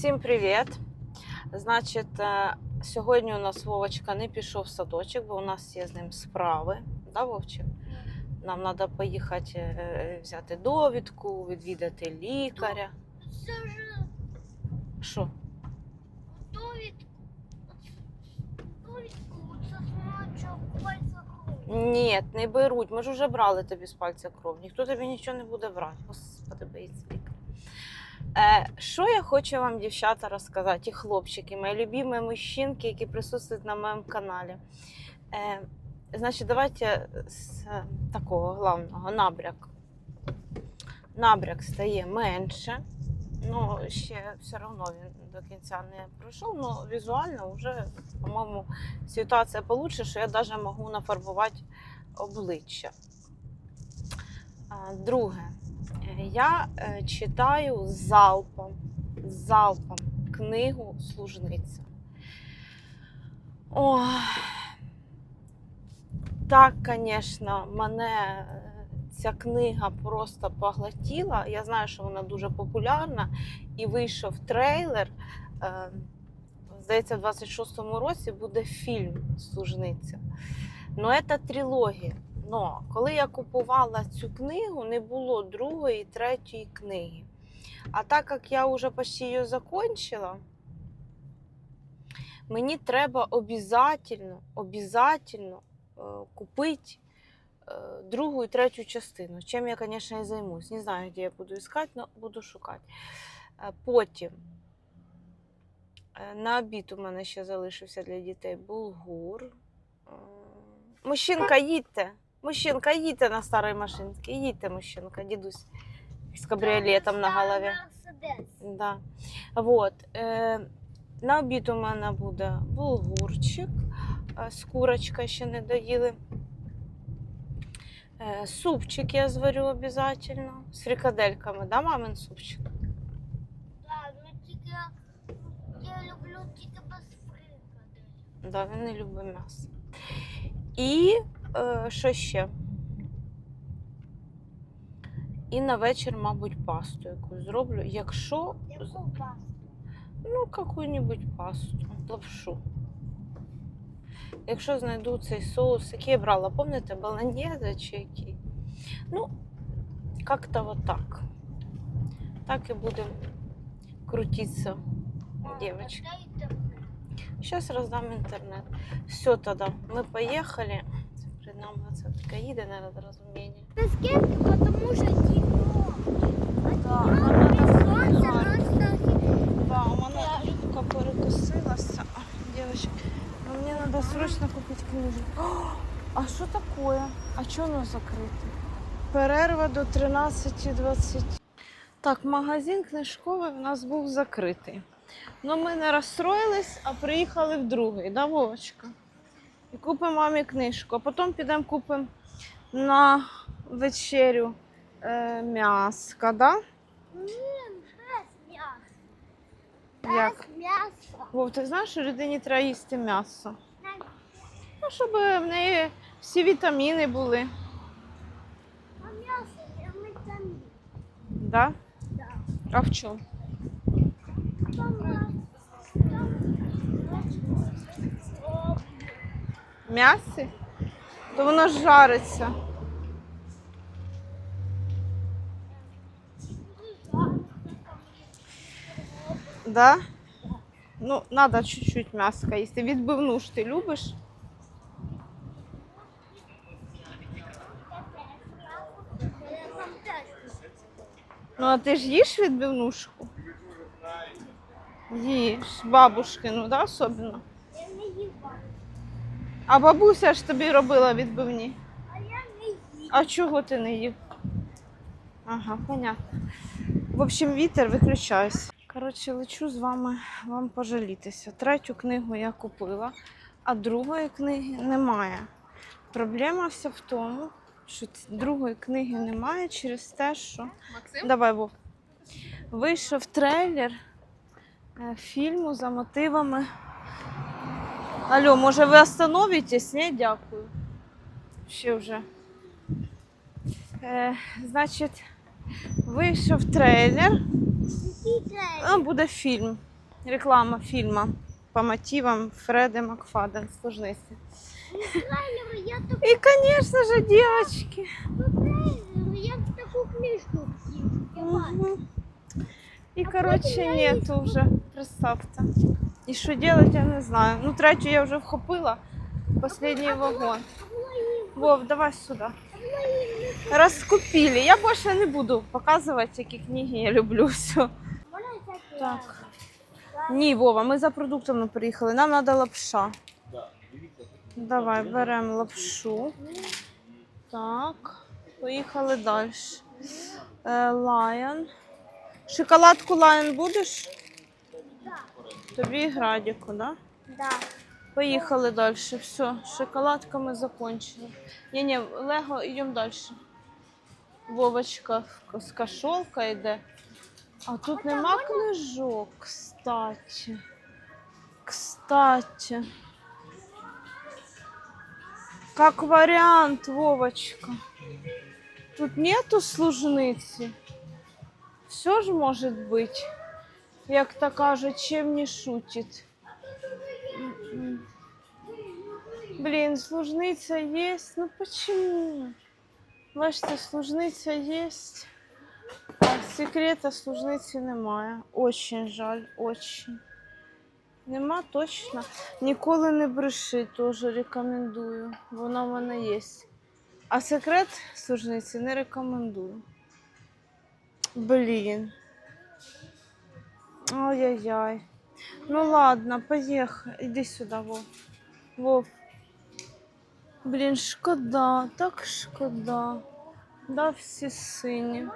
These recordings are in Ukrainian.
Всім привіт! Значить, е, сьогодні у нас Вовочка не пішов в садочок, бо у нас є з ним справи. Да, Вовчик? Нам треба поїхати е, взяти довідку, відвідати лікаря. Це ж Що? довідку. Довідку це значить пальця кров. Ні, не беруть. Ми ж вже брали тобі з пальця кров. Ніхто тобі нічого не буде брати. Господи, боїться. Е, що я хочу вам, дівчата, розказати, і хлопчики, мої любимі мужчинки, які присутствують на моєму каналі. Е, значить, давайте з е, такого головного набряк. Набряк стає менше. Ну, ще все одно він до кінця не пройшов, але візуально вже, по-моєму, ситуація получше, що я навіть можу нафарбувати обличчя. А, Друге, е, я е, читаю залпом, залпом книгу Служниця. Ой, так, звісно, мене е, ця книга просто поглотіла. Я знаю, що вона дуже популярна, і вийшов трейлер. Е, Здається, в 26-му році буде фільм Служниця. Ну, це трилогія. Но коли я купувала цю книгу, не було другої і третьої книги. А так як я вже почти її закончила, мені треба обов'язково, обов'язково е, купити е, другу і третю частину. Чим я, звісно, і займусь. Не знаю, де я буду шукати, але буду шукати. Е, Потім на обід у мене ще залишився для дітей булгур. Мужчинка, їдьте. Мужчинка, їдьте на старій машинці. Їдьте, мужчинка, дідусь з кабріолетом на голові. Да. Вот. Е, на обід у мене буде булгурчик, з курочкою ще не доїли. Е, супчик я зварю обов'язково. З фрикадельками, да, мамин супчик? Да, ну тільки я люблю тільки без фрикадель. Да, він не любить м'ясо. І що ще? І на вечір, мабуть, пасту якусь зроблю. Якщо Яку пасту? Ну, какую-нибудь пасту, лапшу. Якщо знайду цей соус, який я брала, пам'ятаєте, баланьєзе чи який? Ну, як-то вот так. Так і будемо крутитися, девочки. Сейчас роздам інтернет. Все тоді, ми поїхали. Нами це таке їде, наверное, розуміння. Скільки, тому що. Да, Да, у мене юбка перекосилася. Девочки, ну мне надо срочно купить книжку. А що такое? А чого воно закрите? Перерва до 13.20. Так, магазин книжковий у нас був закритий. Ну ми не розстроїлись, а приїхали в другий, да, Вовочка? І купимо мамі книжку, а потім підемо купимо на вечерю е, м'яска, да? Як? М'яса. Вов, ти знаєш, що людині треба їсти м'ясо? Ну, щоб в неї всі вітаміни були. А м'ясо ми там. Да? Да. А в чому? Там м'ясо. Там М'ясі? То воно жариться. Да? Ну, треба чуть-чуть м'яска їсти. Відбивну ж ти любиш? Ну, а ти ж їш відбивнушку? Їш. Бабушкину, да, особливо? А бабуся ж тобі робила відбивні. А я не їла. А чого ти не їв? Ага, понятно. В общем, вітер виключайся. Коротше, лечу з вами вам пожалітися. Третю книгу я купила, а другої книги немає. Проблема вся в тому, що другої книги немає через те, що. Максим? Давай, Вов. Вийшов трейлер е, фільму за мотивами. Алло, може ви остановитесь? Ні, дякую. Ще вже. Е, значить, вийшов трейлер. Ну, буде фільм. Реклама фільму по мотивам Фреди Макфаден так І, звісно ж, дівчатки. я таку книжку. Мгм. І, коротше, нету вже, представте. І що робити, я не знаю. Ну, третю я вже вхопила. Последний вагон. Вов, давай сюди. Раскупили. Я больше не буду показывать, які книги я люблю. Все. Так. Ні, Вова, ми за продуктами приїхали. Нам треба лапша. Давай беремо лапшу. Так. Поїхали далі. Е, Лайон. Шоколадку Лайон будеш? Тобі градіку, да? Да. Поїхали далі. Все, шоколадка ми закончили. Ні, ні, Лего, йдемо далі. Вовочка з кошолка йде. А тут нема книжок, кстати. Кстати. Как вариант, Вовочка. Тут нету служниці. Все ж може бути. Як то кажуть, чим не шутить. М-м. Блин, служниця есть. Ну почему? Бачите, служниця есть. А секрета служниці немає. Очень жаль, очень. Нема точно. Ніколи не бреши, теж рекомендую. Вона в мене є. А секрет служниці не рекомендую. Блін. Ай-яй-яй. Ну ладно, поїхали. Іди сюди, Вов. Вов. Блін, шкода, так шкода. Да, всі сині.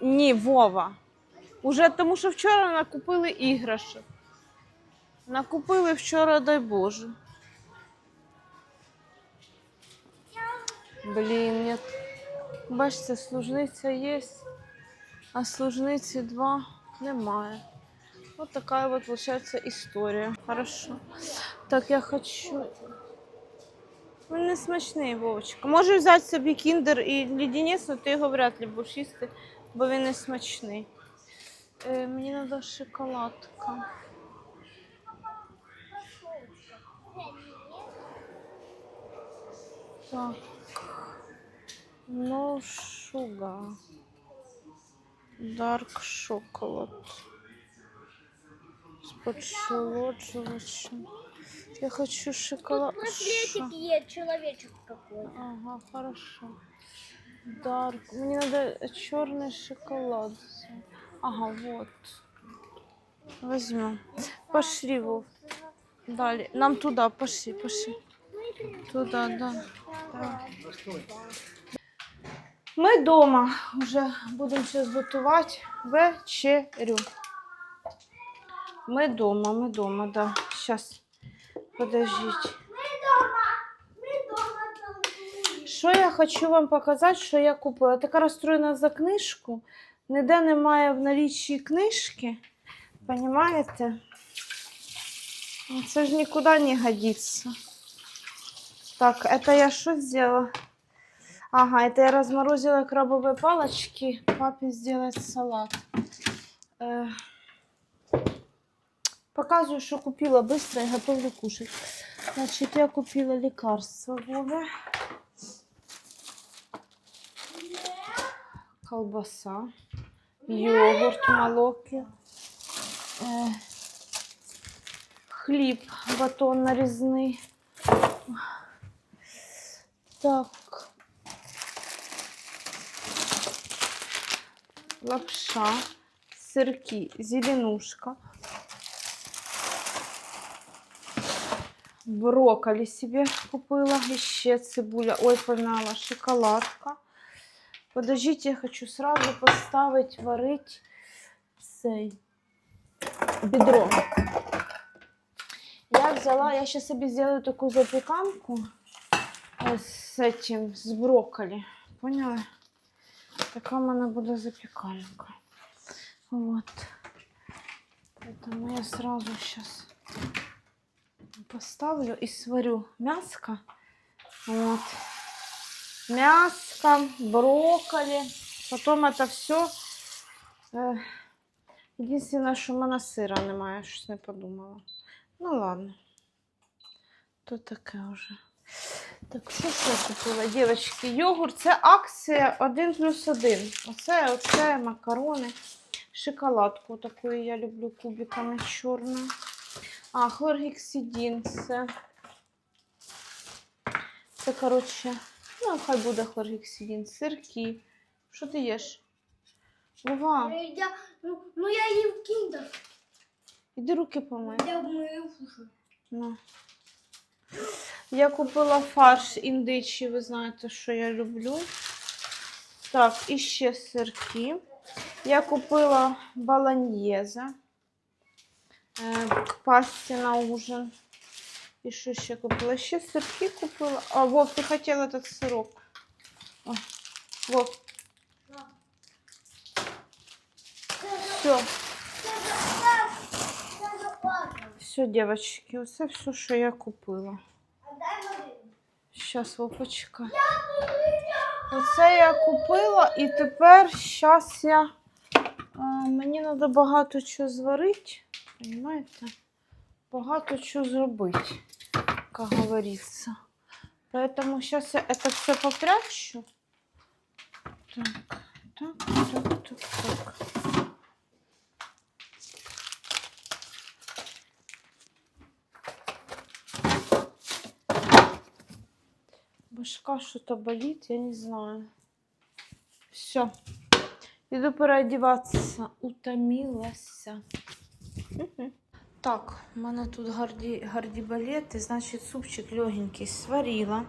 Ні, Вова. Уже тому що вчора накупили іграшок. Накупили вчора, дай Боже. Блін, нет. Бачите, служниця є, а служниці два немає. Вот такая вот получается история. Хорошо. Так, я хочу. Не смачний, Вовочка. Можеш взяти собі кіндер і лідінець, але ти його вряд ли будеш їсти, бо він не смачний. Е, мені треба шоколадка. Так. No sugar. Dark chocolate. З подшелоджувачем. Я хочу шоколад. Шо? Браслетик есть, человечек какой. Ага, хорошо. Дарк. Мне надо черный шоколад. Ага, вот. Возьмем. Пошли, Вов. Далі. Нам туда, пошли, пошли. Туда, да. Давай. Ми вдома вже будемо зараз готувати вечерю. Ми вдома, ми вдома, да. Зараз. Подождіть. Мы дома, мы дома там. Що я хочу вам показати, що я купила. Я така розстроєна за книжку. Ніде немає в наліччі книжки. Понимаєте? Ну, Це ж нікуди не годиться. Так, это я что сделала? Ага, это я разморозила крабовые палочки. Папе сделать салат. Э, Показываю, что купила быстро и готовлю кушать. Значит, я купила лекарство Вове. колбаса, йогурт, молоки, е, хліб, батон нарізний. Так. Лапша, сирки, зеленушка. Брокколи себе купила, еще цибуля, ой, помяла, шоколадка. Подождите, я хочу сразу поставить варить цей бедро. Я взяла, я сейчас себе сделаю такую запеканку э, с этим, с брокколи. Поняла? Така в мене буде. Вот. Поэтому я сразу сейчас поставлю и сварю мяско. Вот мяско, брокколи. Потом это все Єдине, що в мене сира немає, щось не подумала. Ну ладно. То таке вже. Так, що ще я купила, дівчатки? Йогурт це акція 1 плюс 1. Оце, оце макарони. Шоколадку таку я люблю кубиками чорну. А, хлоргексидин це. Це, коротше, ну, хай буде хлоргексидин, сирки. Що ти їш? Вова, Я, ну, ну я їм кіндер. іди руки помий. Я вмию уже. Ну. Я купила фарш індичі, ви знаєте, що я люблю. Так, і ще сирки. Я купила баланьєзе е, пасті на ужин. І що ще купила? Ще сирки купила. А, Вов, ти хотів этот сирок. О, Вов, все. Все, девочки, оце все, що я купила. Води. Щас, Вов. Оце я купила і тепер щас я. А, мені треба багато чого зварити. Понимаєте? Багато чого зробити, як говориться. Поэтому сейчас я это все попрячу. Так, так, так, так, так. Башка что-то болит, я не знаю. Все. Иду переодеваться. Утомилась. Мгм. Так, у мене тут гарді, гарді балети, значить супчик легенький сварила.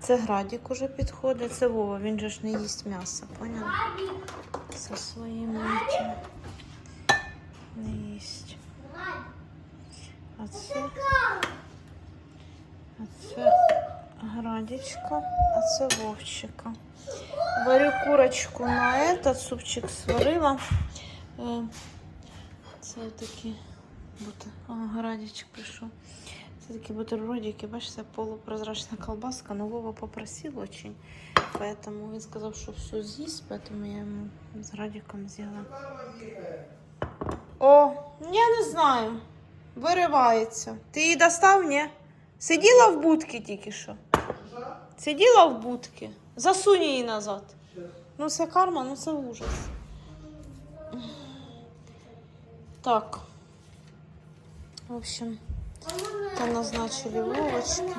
Це градік уже підходить. Це Вова, він же ж не їсть м'ясо, поняла? Со своїм этим. Не їсть. А це, а це градічка, а це вовчика. Варю курочку на этот, супчик сварила. Е, Це такі бути. О, градічик прийшов. Це такі бутербродики, бачите, полупрозрачна колбаска, но Вова попросил очень. Поэтому він сказав, що все з'їсть, поэтому я йому з градиком з'їла. О, я не знаю. Виривається. Ти її достав, ні? Сиділа в будці тільки що. Сиділа в будці. Засунь її назад. Ну це карма, ну це ужас. Так. В общем, там назначили Вовочки.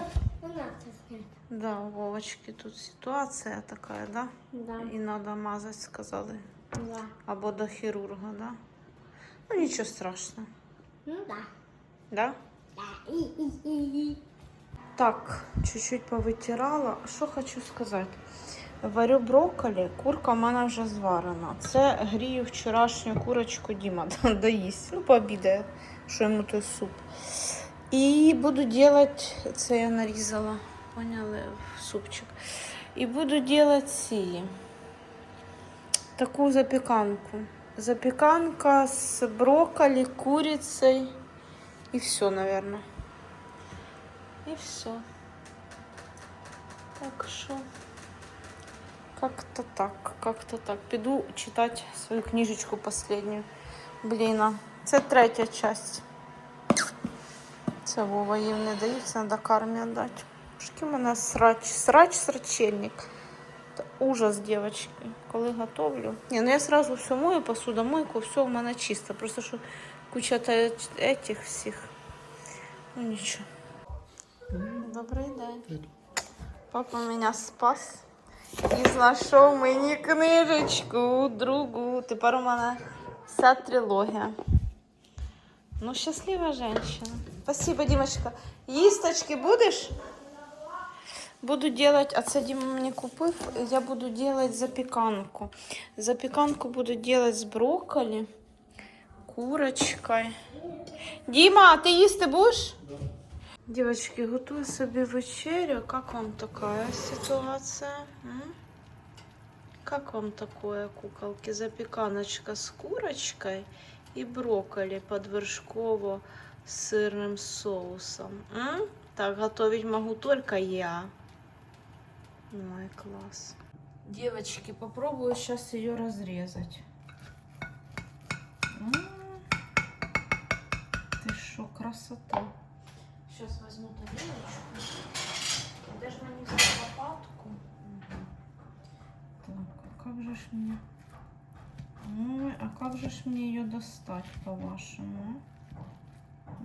Да, у Вовочки тут ситуація така, да? Да. І треба мазати, сказали. Да. Або до хірурга, да? Ну нічого страшного. Ну да. Да? Да. Так, чуть-чуть повитирала. Що хочу сказати? Варю брокколі, курка в мене вже зварена. Це грію вчорашню курочку Діма доїсть. Ну, пообідає, що йому той суп. І буду делать, це я нарізала, поняли, супчик. І буду делать ці. Таку запіканку. Запіканка з брокколі, курицею. І все, наверное. И все. Так що как-то так, как-то так. Піду читати свою книжечку последню. Блін, а це третя часть. Це Вова їм не дають, це треба кармі віддати. Шки мене срач, срач, срачельник. Це ужас, дівчатки. Коли готовлю. Ні, ну я сразу все мою, посудомойку, все в мене чисто. Просто що куча та- этих всіх. Ну нічого. Добрий день. Папа мене спас і знайшов мені книжечку другу. Тепер у мене вся трилогія. Ну, щаслива женщина. Спасибо, Дімочка. Їсточки будеш? Буду делать, а це Діма мені купив, я буду делать запіканку. Запіканку буду делать з брокколі, курочкою. Діма, ти їсти будеш? Девочки, готую собі вечерю. Как вам такая ситуация? М? Как вам такое, куколки? Запеканочка с курочкой и брокколи под вершково сырным соусом. М? Так, готовить могу только я. Ой, класс. Девочки, попробую сейчас ее разрезать. М, що, красота. Сейчас возьму тарелочку. Де ж мені взяти лопатку? Так, а как же ж мне... Ой, а как же ж мне ее достать, по-вашему?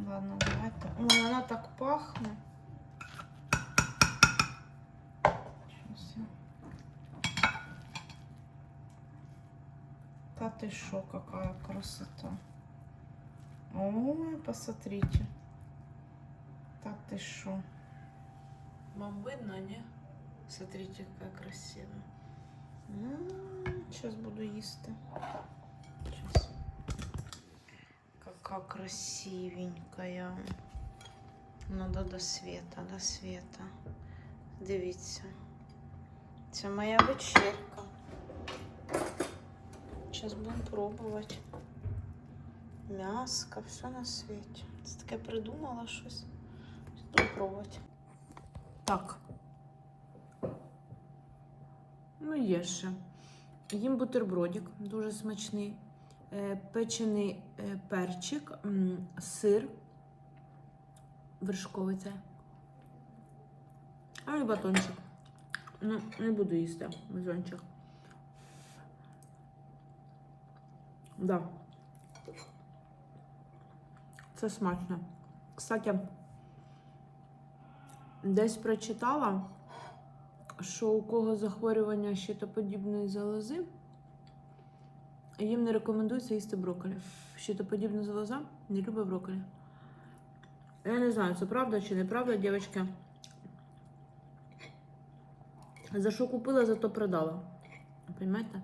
Ладно, давайте. Ой, она так пахнет. Сейчас я... Та ты шо, какая красота. Ой, посмотрите. Та ты шо. Вам видно, не? Смотрите, какая красивая. Сейчас буду їсти. Сейчас. Какая красивенькая. Надо до света, до света. Дивіться. Це моя вечерка. Сейчас будемо пробувати. М'яско, все на світі. Це таке придумала щось. Буду пробувати. Так. Ну, є ще. Їм бутербродик, дуже смачний. Е, Печений е, перчик, сир. Вершковий це. А і батончик. Ну, не буду їсти батончик. Да. Це смачно. Кстати, десь прочитала, що у кого захворювання щитоподібної залози, їм не рекомендується їсти брокколі. Щитоподібна залоза не любить брокколі. Я не знаю, це правда чи неправда, дівчатки. За що купила, за то продала. Понимаєте?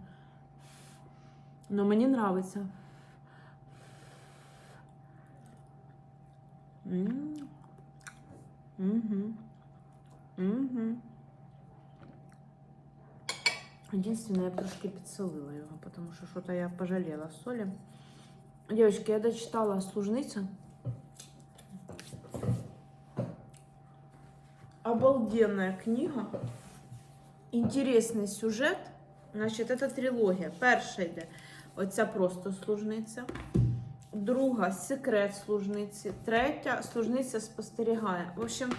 Но мені нравиться. М. Мгм. Единственное, я трошки підсолила його, потому що що-то я пожалела солі. Девочки, я дочитала служниця. Обалденная книга. Интересный сюжет. Значить, це трилогія. Перша йде оця просто служниця. Друга секрет служниці. Третя служниця спостерігає. В общем,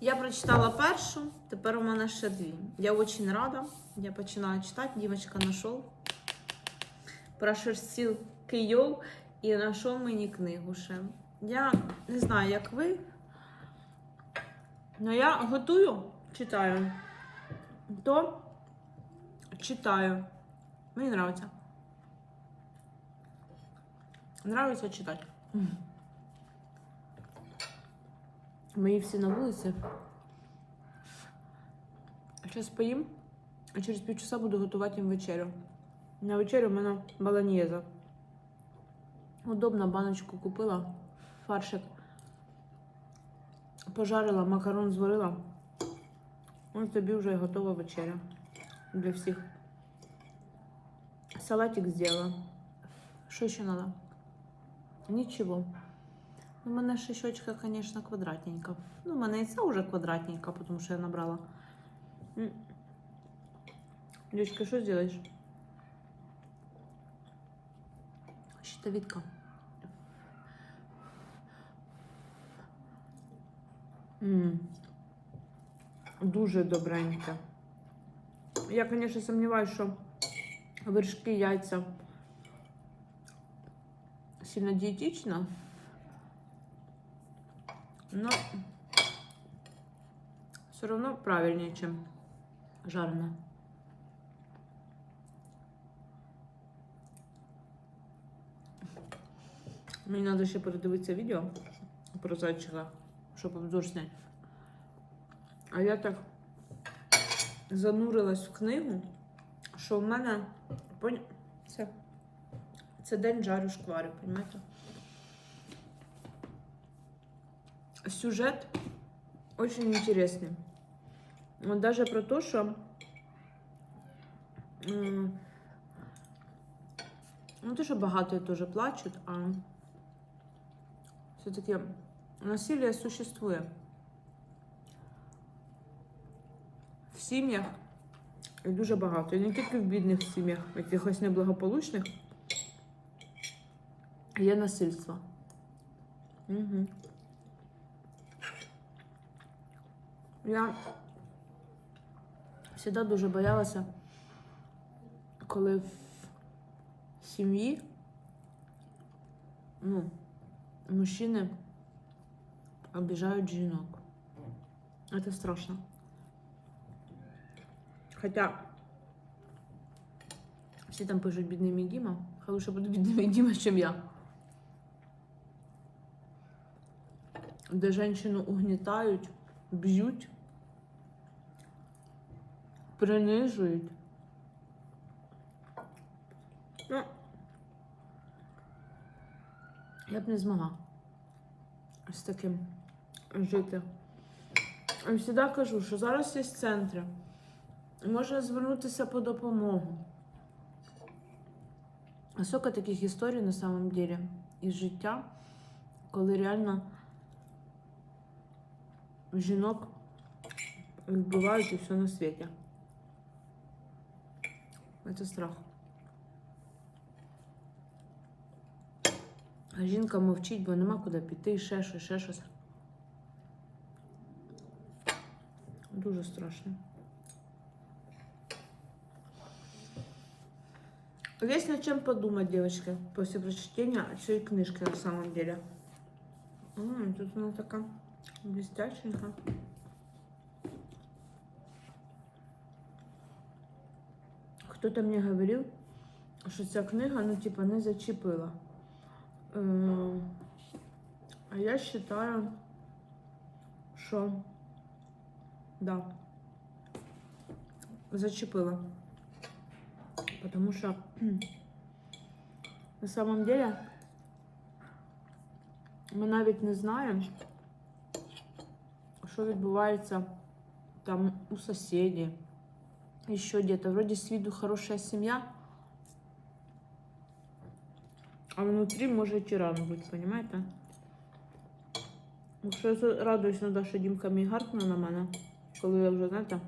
я прочитала першу, тепер у мене ще дві. Я дуже рада. Я починаю читати. Дівчинка знайшов. Прошерстив Київ і знайшов мені книгу ще. Я не знаю, як ви. Но я готую, читаю. То читаю. Мені нравится. Нравится читать. Мої всі на вулиці. Зараз поїм, а через півчаса буду готувати їм вечерю. На вечерю у мене баланьєза. Удобно баночку купила, фаршик. Пожарила, макарон зварила. Ось тобі вже готова вечеря для всіх. Салатик сделала. Що ще надо? Нічого. У мене ще щочка, звісно, квадратненька. Ну, у мене і це вже квадратненька, тому що я набрала. М. Що зробиш? Щитовідка. Дуже добреньке. Я, звісно, сумніваюся, що вершки, яйця сильно дієтично. Но все равно правильнее, чем жареное. Мені треба ще передивитися відео про зайчика, щоб обзор зняти. А я так занурилась в книгу, що в мене це, це день жарю шквари, розумієте? Сюжет очень интересный. Вот даже про то, что м, ну, то, что богатые тоже плачут, а все-таки насилие существует. В сім'ях і дуже багато. І не тільки в бідних сім'ях, якихось неблагополучних, є насильство. Угу. Я завжди дуже боялася, коли в сім'ї ну, мужчини обижають жінок. Это страшно. Хотя все там пишут бедный Мидима. Хай лучше буду бедный Мидима, чем я. Де женщину угнітають, б'ють, принижують. Ну, я б не змогла з таким жити. Я завжди кажу, що зараз є центри. Можна звернутися по допомогу. А сколько таких історій на самом деле із життя, коли реально жінок вбивають і все на світі. Це страх. А жінка мовчить, бо нема куди піти, ще щось, ще щось. Дуже страшно. Есть над чем подумать, девочки, после прочтения этой книжки на самом деле. М, тут она такая Блестященькая. Кто-то мне говорил, що ця книга, ну, типа, не зачепила. Е, А я считаю, що да, зачепила. Потому что на самом деле ми навіть не знаємо, що відбувається там у сусідів, еще где-то. Вроде с виду хорошая семья, а внутри може тиран бути, понимаєте? Ну, що я радуюсь, да, що Дімка мій гаркнув на мене, коли я вже, знаєте,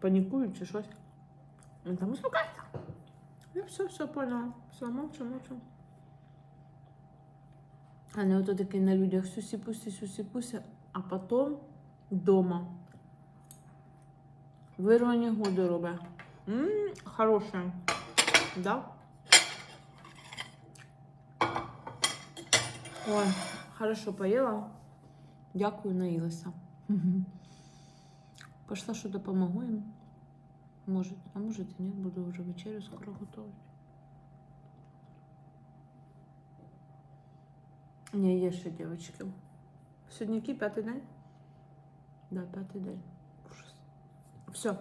панікую чи щось. Там успокайся. Я все, все поняла. Все, мовчу, мовчу. А не ото такий на людях сюсі-пусі, сюсі-пусі, а потім дома. Вирвані гуди робить. Ммм, хороше. Да? Ой, хорошо поїла. Дякую, наїлася. Пошла, що допомогу їм. Может, а может и нет, буду уже вечерю скоро готовить. Не, ще, девочки. Сьогодні який? П'ятий день? Да, п'ятий день. Ужас. Все,